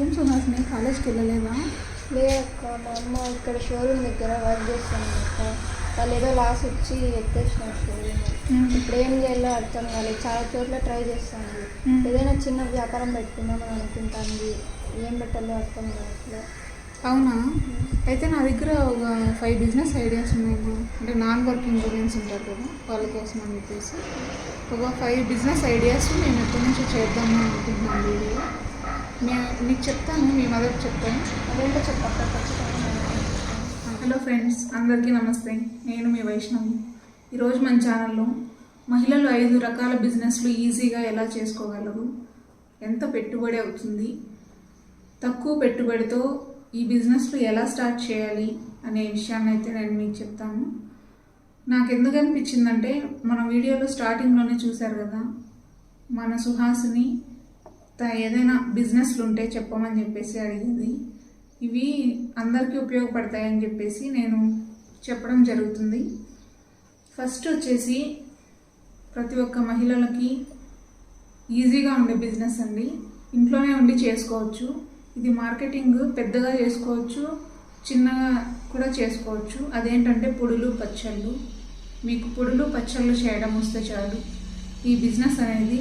ఏం సుహాసిని కాలేజ్కి వెళ్ళలేదా? లేదక్క మా అమ్మ ఇక్కడ షోరూమ్ దగ్గర వర్క్ చేస్తాను అక్క వాళ్ళు ఏదో లాస్ వచ్చి ఎత్తేసినారు షోరూమ్. ఇప్పుడు ఏం చేయాలో అర్థం కాలేదు. చాలా చోట్ల ట్రై చేస్తాను. ఏదైనా చిన్న వ్యాపారం పెట్టుకుందామని అనుకుంటాను ఏం పెట్టాలో అర్థం కావట్లేదు అవునా? అయితే నా దగ్గర ఒక ఫైవ్ బిజినెస్ ఐడియాస్ ఉన్నాయి అంటే నాన్ వర్కింగ్ ఉమెన్స్ ఉంటారు కదా వాళ్ళ కోసం అని చెప్పేసి. ఒక ఫైవ్ బిజినెస్ ఐడియాస్ నేను ఎప్పటి నుంచో చేద్దామని అనుకుంటున్నాను వీడియో మే నీకు చెప్తాను మీ మదర్ చెప్తాను. అదేంటో నేను అనుకుంటాను. హలో ఫ్రెండ్స్ అందరికీ నమస్తే. నేను మీ వైష్ణవి. ఈరోజు మన ఛానల్లో మహిళలు ఐదు రకాల బిజినెస్లు ఈజీగా ఎలా చేసుకోగలరు? ఎంత పెట్టుబడి అవుతుంది? తక్కువ పెట్టుబడితో ఈ బిజినెస్లు ఎలా స్టార్ట్ చేయాలి? అనే విషయాన్ని అయితే నేను మీకు చెప్తాను. నాకు ఎందుకు అనిపించిందంటే మన వీడియోలో స్టార్టింగ్లోనే చూశారు కదా మన సుహాసిని ఏదైనా బిజినెస్లు ఉంటే చెప్పమని చెప్పేసి అడిగింది. ఇవి అందరికీ ఉపయోగపడతాయని చెప్పేసి నేను చెప్పడం జరుగుతుంది. ఫస్ట్ వచ్చేసి ప్రతి ఒక్క మహిళలకి ఈజీగా ఉండే బిజినెస్ అండి. ఇంట్లోనే ఉండి చేసుకోవచ్చు. ఇది మార్కెటింగ్ పెద్దగా చేసుకోవచ్చు చిన్నగా కూడా చేసుకోవచ్చు. అదేంటంటే పొడులు పచ్చళ్ళు. మీకు పొడులు పచ్చళ్ళు చేయడం వస్తే చాలు. ఈ బిజినెస్ అనేది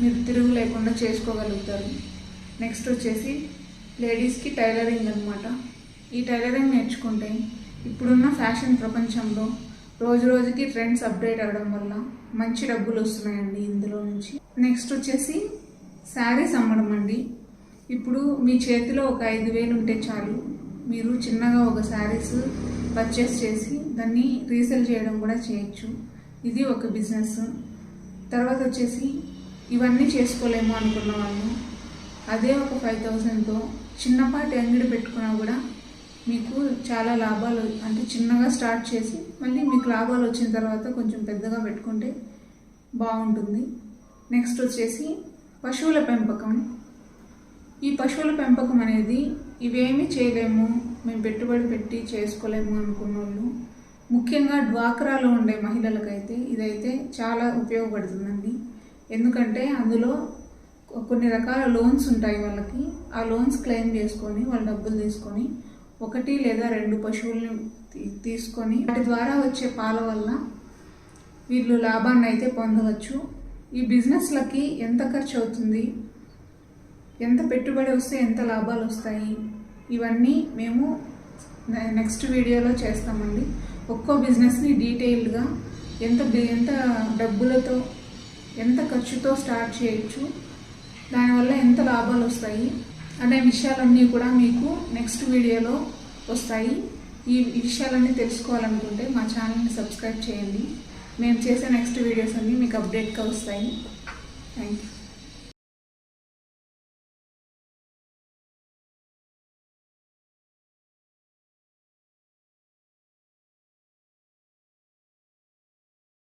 మీరు తిరుగు లేకుండా చేసుకోగలుగుతారు. నెక్స్ట్ వచ్చేసి లేడీస్కి టైలరింగ్ అనమాట ఈ టైలరింగ్ నేర్చుకుంటే ఇప్పుడున్న ఫ్యాషన్ ప్రపంచంలో రోజు రోజుకి ట్రెండ్స్ అప్డేట్ అవ్వడం వల్ల మంచి డబ్బులు వస్తున్నాయండి ఇందులో నుంచి. నెక్స్ట్ వచ్చేసి శారీస్ అమ్మడం అండి ఇప్పుడు మీ చేతిలో ఒక ఐదు వేలు ఉంటే చాలు. మీరు చిన్నగా ఒక శారీస్ పర్చేస్ చేసి దాన్ని రీసేల్ చేయడం కూడా చేయొచ్చు. ఇది ఒక బిజినెస్ తర్వాత వచ్చేసి ఇవన్నీ చేసుకోలేము అనుకున్న వాళ్ళు అదే ఒక ఫైవ్ థౌజండ్తో చిన్నపాటి అంగడి పెట్టుకున్నా కూడా మీకు చాలా లాభాలు అంటే చిన్నగా స్టార్ట్ చేసి మళ్ళీ మీకు లాభాలు వచ్చిన తర్వాత కొంచెం పెద్దగా పెట్టుకుంటే బాగుంటుంది. నెక్స్ట్ వచ్చేసి పశువుల పెంపకం. ఈ పశువుల పెంపకం అనేది ఇవేమీ చేయలేము మేము పెట్టుబడి పెట్టి చేసుకోలేము అనుకున్న వాళ్ళు ముఖ్యంగా డ్వాక్రాలో ఉండే మహిళలకైతే ఇదైతే చాలా ఉపయోగపడుతుందండి. ఎందుకంటే అందులో కొన్ని రకాల లోన్స్ ఉంటాయి వాళ్ళకి. ఆ లోన్స్ క్లెయిమ్ చేసుకొని వాళ్ళ డబ్బులు తీసుకొని ఒకటి లేదా రెండు పశువుల్ని తీసుకొని వాటి ద్వారా వచ్చే పాల వల్ల వీళ్ళు లాభాన్ని అయితే పొందవచ్చు. ఈ బిజినెస్లకి ఎంత ఖర్చు అవుతుంది? ఎంత పెట్టుబడి వస్తే ఎంత లాభాలు వస్తాయి? ఇవన్నీ మేము నె- నెక్స్ట్ వీడియోలో చేస్తామండి. ఒక్కో బిజినెస్ని డీటెయిల్డ్గా ఎంత ఎంత డబ్బులతో ఎంత ఖర్చుతో స్టార్ట్ చేయొచ్చు దానివల్ల ఎంత లాభాలు వస్తాయి అనే విషయాలన్నీ కూడా మీకు నెక్స్ట్ వీడియోలో వస్తాయి. ఈ విషయాలన్నీ తెలుసుకోవాలనుకుంటే మా ఛానల్ని సబ్స్క్రైబ్ చేయండి. మేము చేసే నెక్స్ట్ వీడియోస్ అన్నీ మీకు అప్డేట్గా వస్తాయి. Thank you